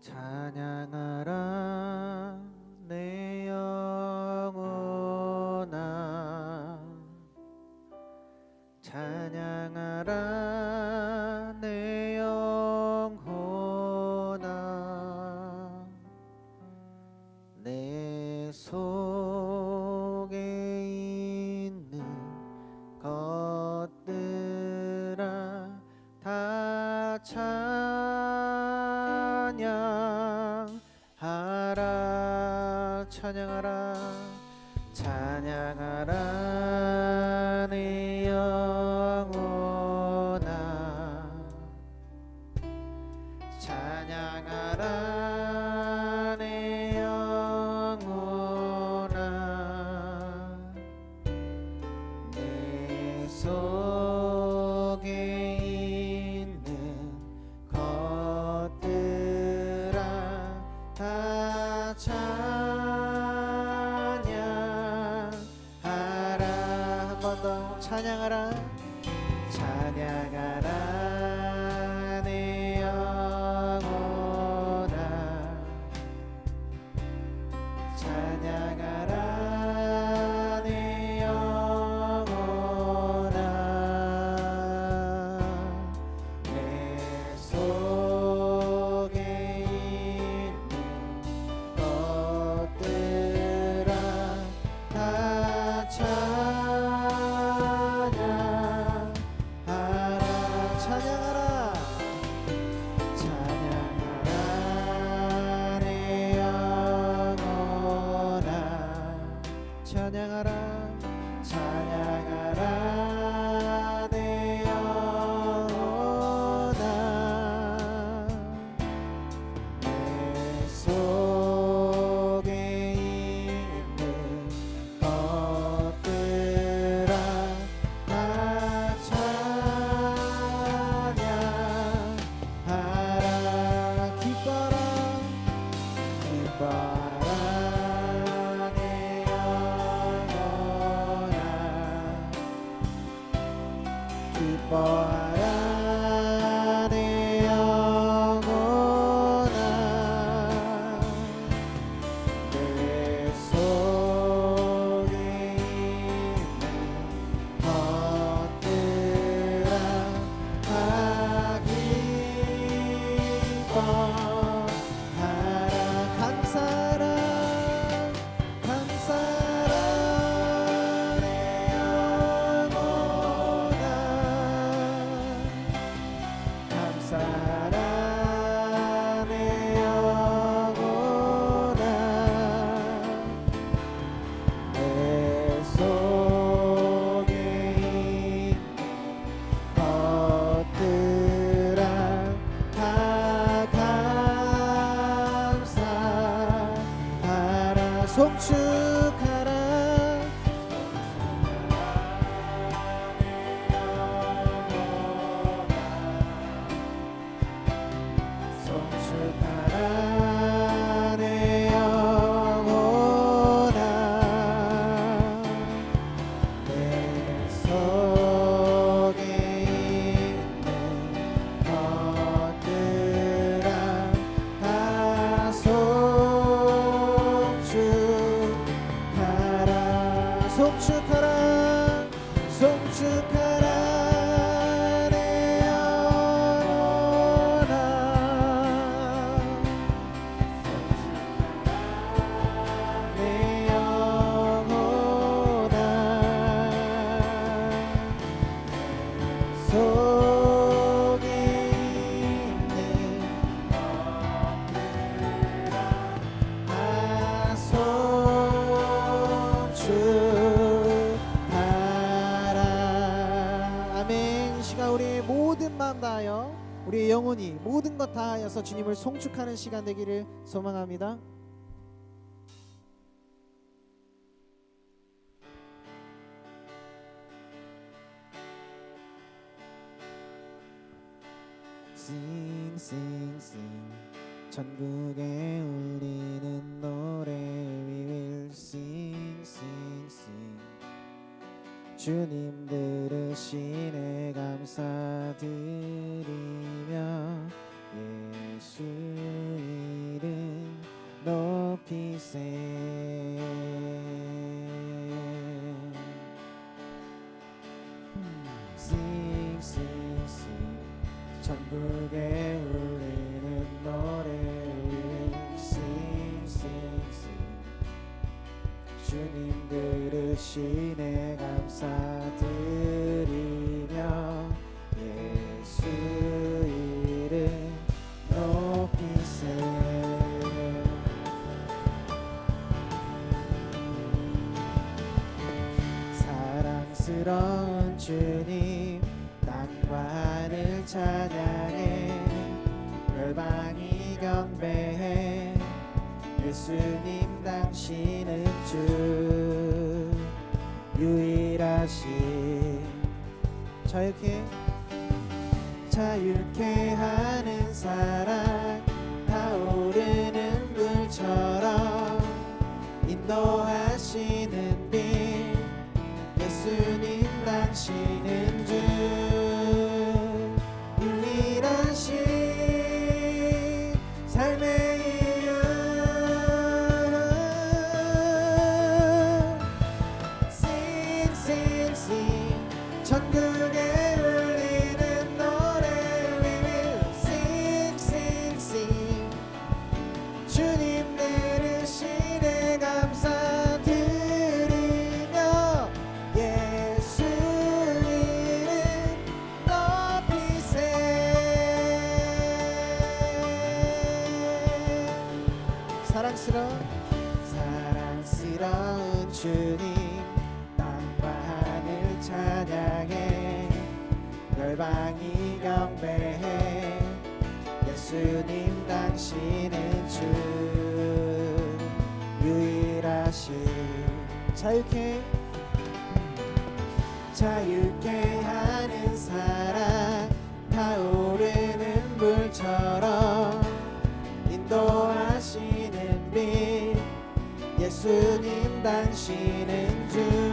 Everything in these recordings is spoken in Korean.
찬양하라 내 영혼아. 찬양하라 내 영혼아. 내소 찬양하라. 찬양하라. 영원히 모든 것 다하여서 주님을 송축하는 시간 되기를 소망합니다. sing 천국의 주님 들으시네 감사드리며 예수 이름 높이세요 대신에 감사 자 이렇게 자유케 음, 자유케 하는 사랑. 타오르는 물처럼 인도하시는 빛 예수님 당신은 주.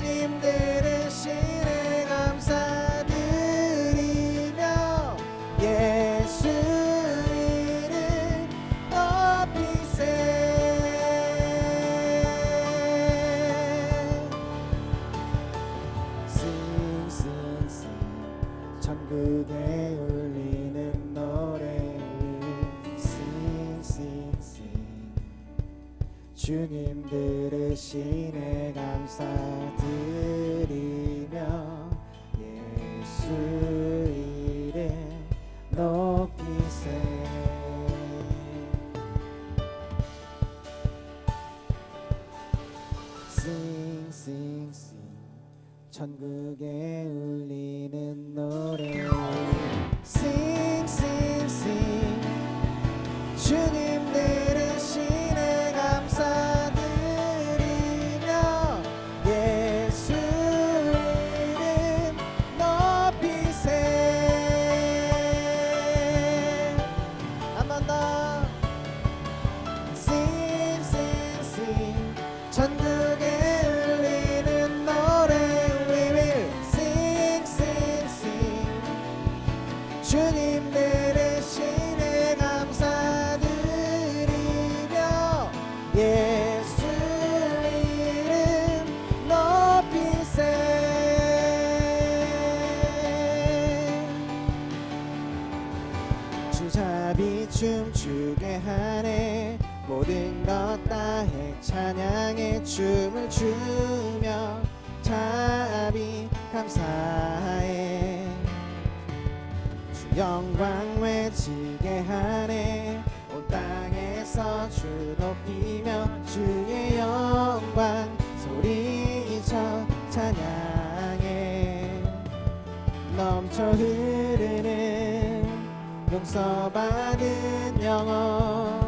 주님 들으시네 감사드리며 예수 이름 높이세. 싱싱싱 천국에 울리는 노래를 싱싱싱 주님 들으시네 감사 나의 찬양의 춤을 추며 자비 감사해. 주 영광 외치게 하네. 온 땅에서 주 높이며 주의 영광 소리쳐 찬양해. 넘쳐 흐르는 용서받은 영혼.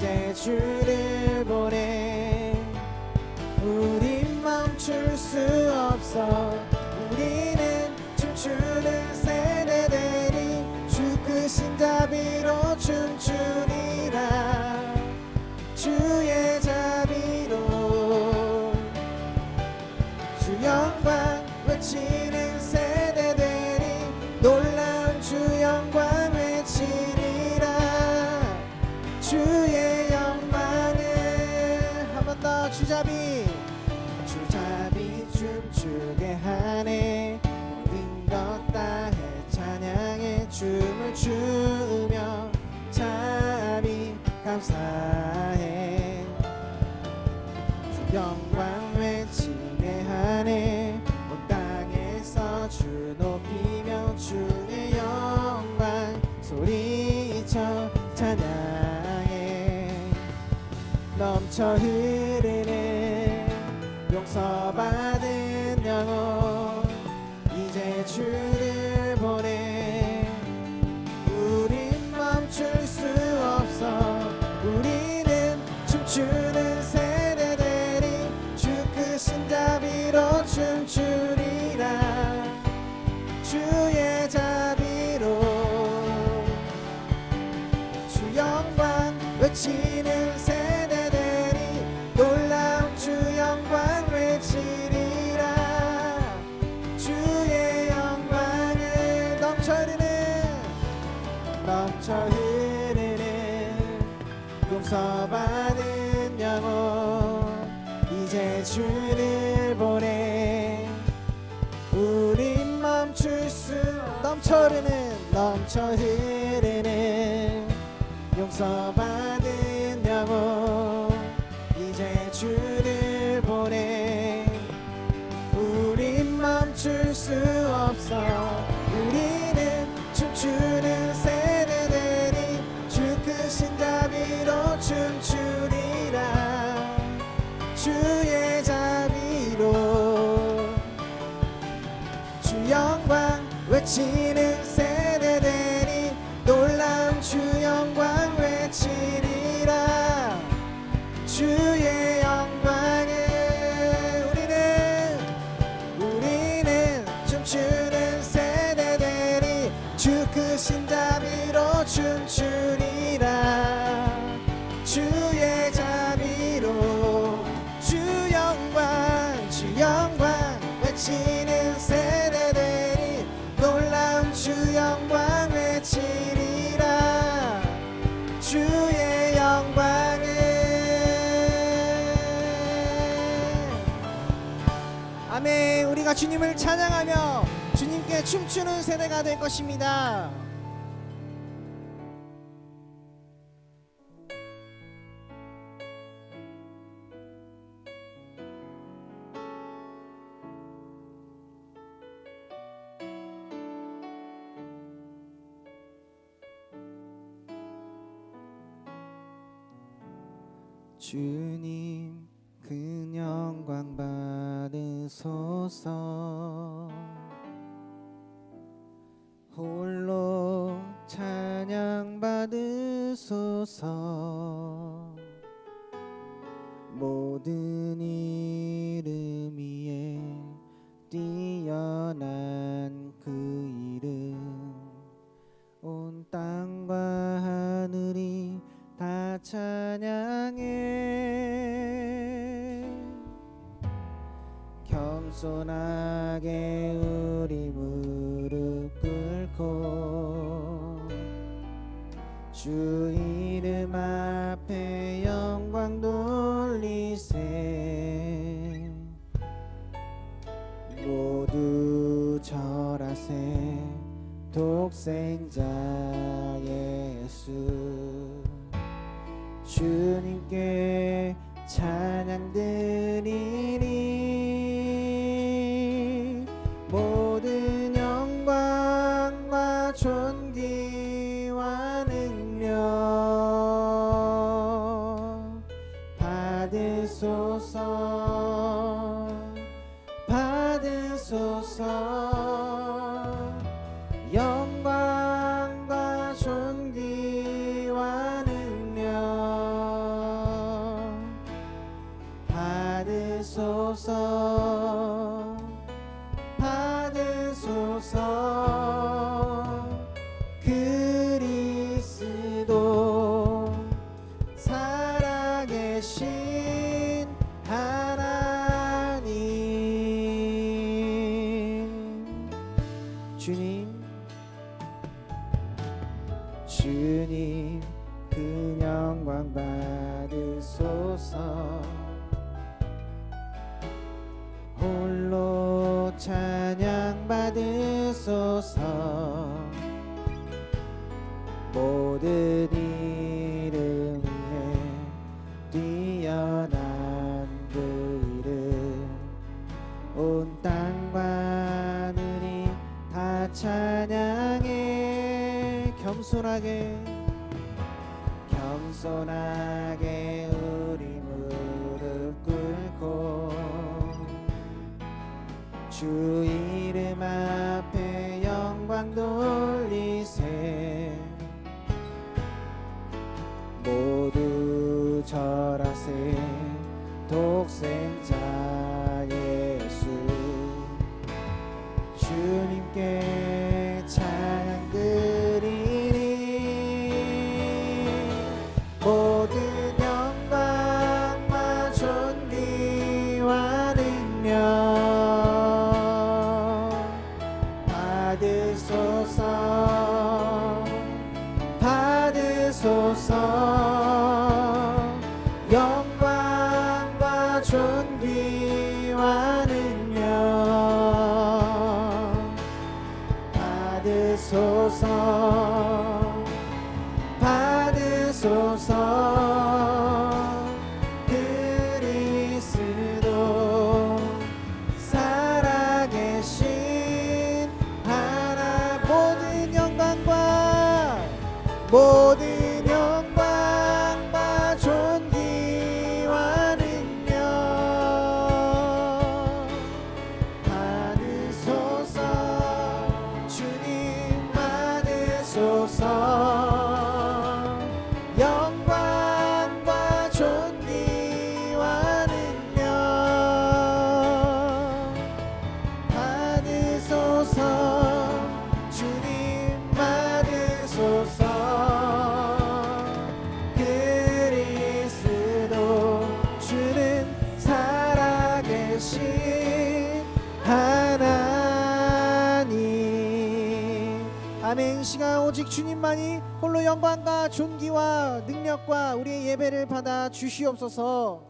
이제 주를 보내. 우린 멈출 수 없어. 감사해. 주 영광 외치네 하네. 온 땅에서 주 높이며 주의 영광 소리쳐 찬양해. 넘쳐 흐르는 용서받 외치는 세대들이 놀라운 주 영광 외치리라. 주의 영광을 넘쳐 흐르는 넘쳐 흐르는 용서받은 영혼 이제 주를 보내. 우린 멈출 수 넘쳐 흐르는 넘쳐 흐르는 용서받 없어. 우리는 춤추는 세대들이 주 크신 자비로 춤추리라. 주의 자비로. 주 영광 외치는 세 아멘 우리가 주님을 찬양하며 주님께 춤추는 세대가 될 것입니다. 주님 그 영광 받으소서. 홀로 찬양 받으소서. 모든 이름 위에 뛰어난 그 이름. 온 땅과 하늘이 다 찬양해 겸손하게 우리 무릎 꿇고 주 이름 앞에 영광 돌리세. 모두 절하세. 독생자 예수. 주님께 찬양 드 뛰어난 그 이름 온 땅과 하늘이 다 찬양해 겸손하게 겸손하게 우리 무릎 꿇고 주 이름 앞에 영광 돌리세. 모두 절하 세 독생자 예수 받으소서. 받으소서 영광과 존귀와 능력 받으소서 주님 받으소서 그리스도 주는 살아계신 하나님 아멘. 이 시간 오직 주님만이 홀로 영광과 존귀와 능력과 우리의 예배를 받아 주시옵소서